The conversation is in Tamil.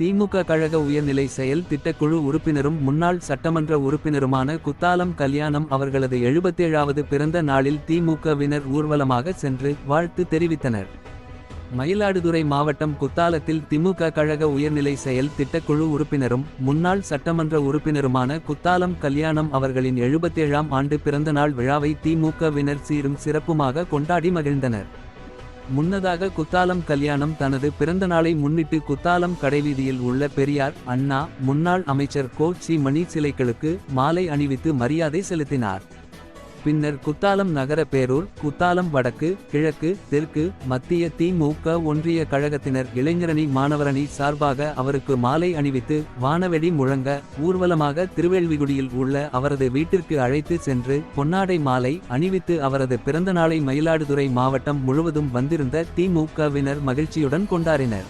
திமுக கழக உயர்நிலை செயல் திட்டக்குழு உறுப்பினரும் முன்னாள் சட்டமன்ற உறுப்பினருமான குத்தாலம் கல்யாணம் அவர்களது எழுபத்தேழாவது பிறந்த நாளில் திமுகவினர் ஊர்வலமாக சென்று வாழ்த்து தெரிவித்தனர். மயிலாடுதுறை மாவட்டம் குத்தாலத்தில் திமுக கழக உயர்நிலை செயல் திட்டக்குழு உறுப்பினரும் முன்னாள் சட்டமன்ற உறுப்பினருமான குத்தாலம் கல்யாணம் அவர்களின் எழுபத்தேழாம் ஆண்டு பிறந்தநாள் விழாவை திமுகவினர் சீரும் சிறப்புமாக கொண்டாடி மகிழ்ந்தனர். முன்னதாக குத்தாலம் கல்யாணம் தனது பிறந்தநாளை முன்னிட்டு குத்தாலம் கடைவீதியில் உள்ள பெரியார் அண்ணா முன்னாள் அமைச்சர் கோ. சி. மணி சிலைகளுக்கு மாலை அணிவித்து மரியாதை செலுத்தினார். பின்னர் குத்தாலம் நகர பேரூர் குத்தாலம் வடக்கு கிழக்கு தெற்கு மத்திய திமுக ஒன்றிய கழகத்தினர் இளைஞரணி மாணவரணி சார்பாக அவருக்கு மாலை அணிவித்து வானவெடி முழங்க ஊர்வலமாக திருவேள்விகுடியில் உள்ள அவரது வீட்டிற்கு அழைத்து சென்று பொன்னாடை மாலை அணிவித்து அவரது பிறந்த நாளை மயிலாடுதுறை மாவட்டம் முழுவதும் வந்திருந்த திமுகவினர் மகிழ்ச்சியுடன் கொண்டாடினர்.